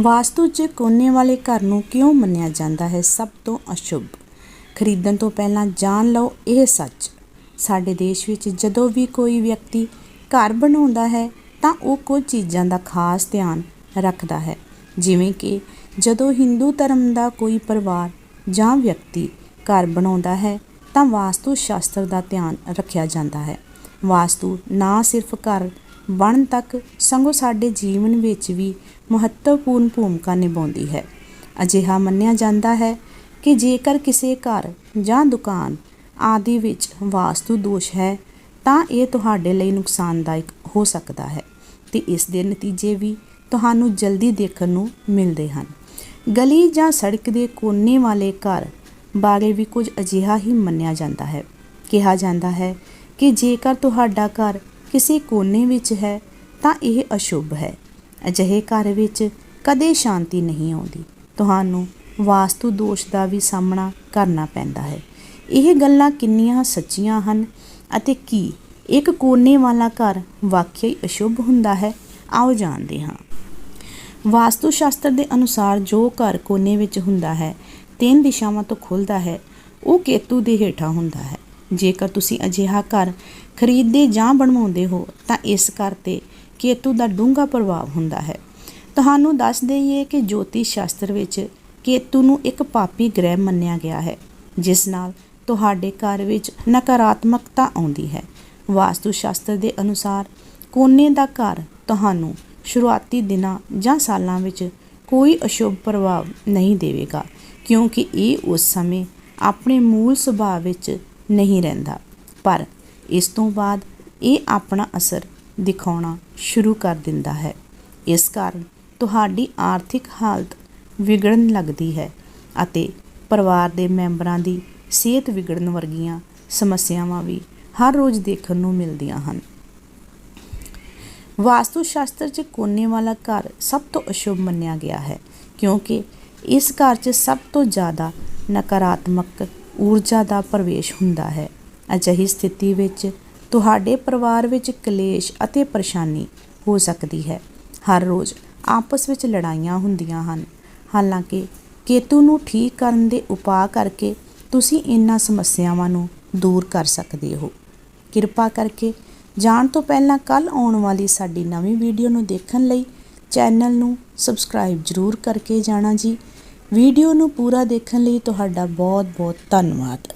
ਵਾਸਤੂ 'ਚ ਕੋਨੇ ਵਾਲੇ ਘਰ ਨੂੰ ਕਿਉਂ ਮੰਨਿਆ ਜਾਂਦਾ ਹੈ ਸਭ ਤੋਂ ਅਸ਼ੁਭ? ਖਰੀਦਣ ਤੋਂ ਪਹਿਲਾਂ ਜਾਣ ਲਓ, ਇਹ ਸੱਚ। ਸਾਡੇ ਦੇਸ਼ ਵਿੱਚ ਜਦੋਂ ਵੀ ਕੋਈ ਵਿਅਕਤੀ ਘਰ ਬਣਾਉਂਦਾ ਹੈ, ਤਾਂ ਉਹ ਕੁਝ ਚੀਜ਼ਾਂ ਦਾ ਖਾਸ ਧਿਆਨ ਰੱਖਦਾ ਹੈ। ਜਿਵੇਂ ਕਿ ਜਦੋਂ ਹਿੰਦੂ ਧਰਮ ਦਾ ਕੋਈ ਪਰਿਵਾਰ ਜਾਂ ਵਿਅਕਤੀ ਘਰ ਬਣਾਉਂਦਾ ਹੈ, ਤਾਂ ਵਾਸਤੂ ਸ਼ਾਸਤਰ ਦਾ ਧਿਆਨ ਰੱਖਿਆ ਜਾਂਦਾ ਹੈ। ਵਾਸਤੂ ਨਾ ਸਿਰਫ ਘਰ ਬਣਨ ਤੱਕ ਸਗੋਂ ਸਾਡੇ ਜੀਵਨ ਵਿੱਚ ਵੀ ਮਹੱਤਵਪੂਰਨ ਭੂਮਿਕਾ ਨਿਭਾਉਂਦੀ ਹੈ। ਅਜਿਹਾ ਮੰਨਿਆ ਜਾਂਦਾ ਹੈ ਕਿ ਜੇਕਰ ਕਿਸੇ ਘਰ ਜਾਂ ਦੁਕਾਨ ਆਦਿ ਵਿੱਚ ਵਾਸਤੂ ਦੋਸ਼ ਹੈ, ਤਾਂ ਇਹ ਤੁਹਾਡੇ ਲਈ ਨੁਕਸਾਨਦਾਇਕ ਹੋ ਸਕਦਾ ਹੈ ਤੇ ਇਸ ਦੇ ਨਤੀਜੇ ਵੀ ਤੁਹਾਨੂੰ ਜਲਦੀ ਦੇਖਣ ਨੂੰ ਮਿਲਦੇ ਹਨ। ਗਲੀ ਜਾਂ ਸੜਕ ਦੇ ਕੋਨੇ ਵਾਲੇ ਘਰ ਬਾਰੇ ਵੀ ਕੁਝ ਅਜਿਹਾ ਹੀ ਮੰਨਿਆ ਜਾਂਦਾ ਹੈ। ਕਿਹਾ ਜਾਂਦਾ ਹੈ ਕਿ ਜੇਕਰ ਤੁਹਾਡਾ ਘਰ ਕਿਸੇ ਕੋਨੇ ਵਿੱਚ ਹੈ, ਤਾਂ ਇਹ ਅਸ਼ੁਭ ਹੈ। ਅਜਿਹੇ ਘਰ ਵਿੱਚ ਕਦੇ ਸ਼ਾਂਤੀ ਨਹੀਂ ਆਉਂਦੀ। ਤੁਹਾਨੂੰ ਵਾਸਤੂ ਦੋਸ਼ ਦਾ ਵੀ ਸਾਹਮਣਾ ਕਰਨਾ ਪੈਂਦਾ ਹੈ। ਇਹ ਗੱਲਾਂ ਕਿੰਨੀਆਂ ਸੱਚੀਆਂ ਹਨ ਅਤੇ ਕੀ ਇੱਕ ਕੋਨੇ ਵਾਲਾ ਘਰ ਵਾਕਈ ਅਸ਼ੁਭ ਹੁੰਦਾ ਹੈ? ਆਓ ਜਾਣਦੇ ਹਾਂ। ਵਾਸਤੂ ਸ਼ਾਸਤਰ ਦੇ ਅਨੁਸਾਰ ਜੋ ਘਰ ਕੋਨੇ ਵਿੱਚ ਹੁੰਦਾ ਹੈ, ਤਿੰਨ ਦਿਸ਼ਾਵਾਂ ਤੋਂ ਖੁੱਲਦਾ ਹੈ, ਉਹ ਕੇਤੂ ਦੇ ਹੇਠਾਂ ਹੁੰਦਾ ਹੈ। ਜੇਕਰ ਤੁਸੀਂ ਅਜਿਹਾ ਘਰ ਖਰੀਦਦੇ ਜਾਂ ਬਣਵਾਉਂਦੇ ਹੋ, ਤਾਂ ਇਸ ਘਰ ਤੇ ਕੇਤੂ ਦਾ ਡੂੰਘਾ ਪ੍ਰਭਾਵ ਹੁੰਦਾ ਹੈ। ਤੁਹਾਨੂੰ ਦੱਸ ਦੇਈਏ ਕਿ ਜੋਤਿਸ਼ ਸ਼ਾਸਤਰ ਵਿੱਚ ਕੇਤੂ ਨੂੰ ਇੱਕ ਪਾਪੀ ਗ੍ਰਹਿ ਮੰਨਿਆ ਗਿਆ ਹੈ, ਜਿਸ ਨਾਲ ਤੁਹਾਡੇ ਘਰ ਵਿੱਚ ਨਕਾਰਾਤਮਕਤਾ ਆਉਂਦੀ ਹੈ। ਵਾਸਤੂ ਸ਼ਾਸਤਰ ਦੇ ਅਨੁਸਾਰ ਕੋਨੇ ਦਾ ਘਰ ਤੁਹਾਨੂੰ ਸ਼ੁਰੂਆਤੀ ਦਿਨਾਂ ਜਾਂ ਸਾਲਾਂ ਵਿੱਚ ਕੋਈ ਅਸ਼ੁਭ ਪ੍ਰਭਾਵ ਨਹੀਂ ਦੇਵੇਗਾ, ਕਿਉਂਕਿ ਇਹ ਉਸ ਸਮੇਂ ਆਪਣੇ ਮੂਲ ਸੁਭਾਅ ਵਿੱਚ ਨਹੀਂ ਰਹਿੰਦਾ। ਪਰ ਇਸ ਤੋਂ ਬਾਅਦ ਇਹ ਆਪਣਾ ਅਸਰ ਦਿਖਾਉਣਾ ਸ਼ੁਰੂ ਕਰ ਦਿੰਦਾ ਹੈ। ਇਸ ਕਾਰਨ ਤੁਹਾਡੀ ਆਰਥਿਕ ਹਾਲਤ ਵਿਗੜਨ ਲੱਗਦੀ ਹੈ ਅਤੇ ਪਰਿਵਾਰ ਦੇ ਮੈਂਬਰਾਂ ਦੀ ਸਿਹਤ ਵਿਗੜਨ ਵਰਗੀਆਂ ਸਮੱਸਿਆਵਾਂ ਵੀ ਹਰ ਰੋਜ਼ ਦੇਖਣ ਨੂੰ ਮਿਲਦੀਆਂ ਹਨ। ਵਾਸਤੂ ਸ਼ਾਸਤਰ 'ਚ ਕੋਨੇ ਵਾਲਾ ਘਰ ਸਭ ਤੋਂ ਅਸ਼ੁਭ ਮੰਨਿਆ ਗਿਆ ਹੈ ਕਿਉਂਕਿ ਇਸ ਘਰ 'ਚ ਸਭ ਤੋਂ ਜ਼ਿਆਦਾ ਨਕਾਰਾਤਮਕ ਊਰਜਾ ਦਾ ਪ੍ਰਵੇਸ਼ ਹੁੰਦਾ ਹੈ। ਅਜਿਹੀ ਸਥਿਤੀ ਵਿੱਚ ਤੁਹਾਡੇ ਪਰਿਵਾਰ ਵਿੱਚ ਕਲੇਸ਼ ਅਤੇ ਪਰੇਸ਼ਾਨੀ ਹੋ ਸਕਦੀ ਹੈ। ਹਰ ਰੋਜ਼ ਆਪਸ ਵਿੱਚ ਲੜਾਈਆਂ ਹੁੰਦੀਆਂ ਹਨ। ਹਾਲਾਂਕਿ ਕੇਤੂ ਨੂੰ ਠੀਕ ਕਰਨ ਦੇ ਉਪਾਅ ਕਰਕੇ ਤੁਸੀਂ ਇਹਨਾਂ ਸਮੱਸਿਆਵਾਂ ਨੂੰ ਦੂਰ ਕਰ ਸਕਦੇ ਹੋ। ਕਿਰਪਾ ਕਰਕੇ ਜਾਣ ਤੋਂ ਪਹਿਲਾਂ ਕੱਲ ਆਉਣ ਵਾਲੀ ਸਾਡੀ ਨਵੀਂ ਵੀਡੀਓ ਨੂੰ ਦੇਖਣ ਲਈ ਚੈਨਲ ਨੂੰ ਸਬਸਕ੍ਰਾਈਬ ਜ਼ਰੂਰ ਕਰਕੇ ਜਾਣਾ ਜੀ। ਵੀਡੀਓ ਨੂੰ ਪੂਰਾ ਦੇਖਣ ਲਈ ਤੁਹਾਡਾ ਬਹੁਤ ਬਹੁਤ ਧੰਨਵਾਦ।